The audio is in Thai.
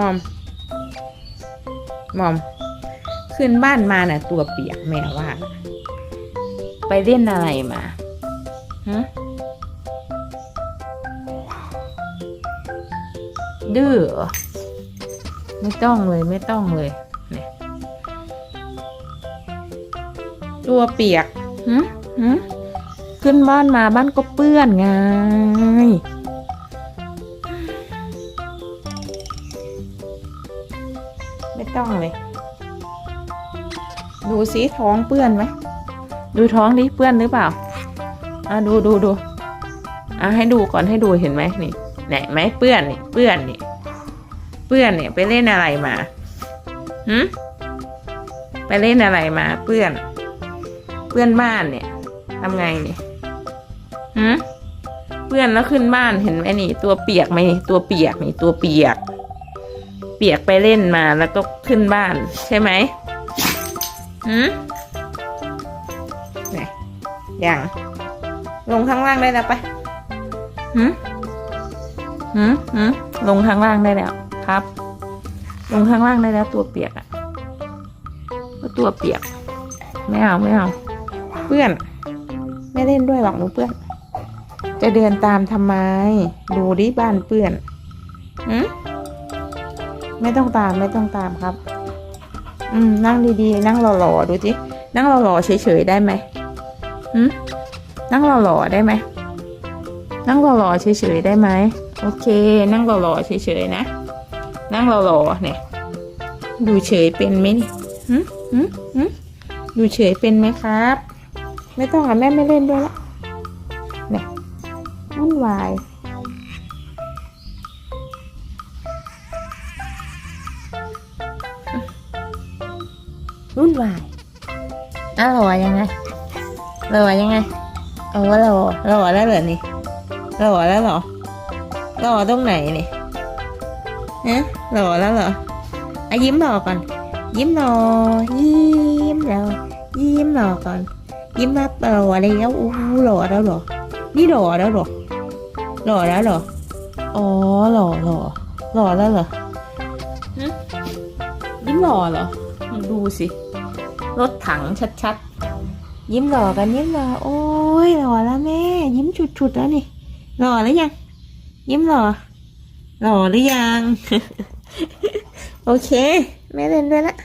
มอม มอม ขึ้นบ้านมาน่ะ ตัวเปียกแม่ว่า ไปเล่นอะไรมาฮะดื้อเหรอไม่ต้องเลยไม่ต้องเลยเนี่ยตัวเปียกหึหึขึ้นบ้านมาบ้านก็เปื้อนไง ไม่ต้องเลย ดูสิท้องเปื้อนไหมดูท้องดิเปื้อนหรือเปล่าอะดูดูดูอะให้ดูก่อนให้ดูเห็นไหมนี่ไหนไหมเปื้อนนี่เปื้อนนี่เปื้อนเนี่ยไปเล่นอะไรมาหืมไปเล่นอะไรมาเปื้อน เปื้อนบ้านเนี่ยทำไงนี่หืมเปื้อนแล้วขึ้นบ้านเห็นไหมนี่ ตัวเปียกไหมนี่ตัวเปียกนี่ตัวเปียก เปียกไปเล่นมาแล้วก็ขึ้นบ้านใช่ไหมหืมไหนยังลงข้างล่างได้แล้วไปหืมหืมหืมลงข้างล่างได้แล้วครับ ลงข้างล่างได้แล้วตัวเปียกอะก็ตัวเปียก ไม่เอาไม่เอา เพื่อน ไม่เล่นด้วยหรอกหนูเพื่อน จะเดินตามทำไม ดูดิบ้านเปื้อนหืม ไม่ต้องตามไม่ต้องตามครับ อืม นั่งดีๆ นั่งหล่อๆดูจินั่งหล่อๆเฉยๆได้ไหมหืมนั่งหล่อๆได้ไหมนั่งหล่อๆเฉยๆได้ไหมโอเค นั่งหล่อๆเฉยๆนะ นั่งหล่อๆเนี่ย ดูเฉยเป็นไหมนี่หืมหืมหืมดูเฉยเป็นไหมครับ ไม่ต้องอะแม่ไม่เล่นด้วยละเนี่ยวุ่นวาย วุ่นวายอะหล่อยังไงหล่อยังไงเอาว่าหล่อหล่อแล้วเหรอนี่หล่อแล้วเหรอหล่อตรงไหนนี่ฮะหล่อแล้วเหรออะยิ้มหล่อก่อน ยิ้มหล่อยิ้มหล่อยิ้มหล่อก่อน ยิ้มมาหล่อแล้วอู้หูหล่อแล้วหรอนี่หล่อแล้วหรอหล่อแล้วหรออ๋อหล่อหล่อหล่อแล้วเหรอฮะยิ้มหล่อเหรอ ดูสิ รถถังชัดๆ ยิ้มหล่อกันยิ้มหล่อโอ้ยหล่อแล้วแม่ ยิ้มฉุดๆแล้วนี่หล่อหรือยัง ยิ้มหล่อหล่อหรือยัง โอเค แม่เล่นด้วยละ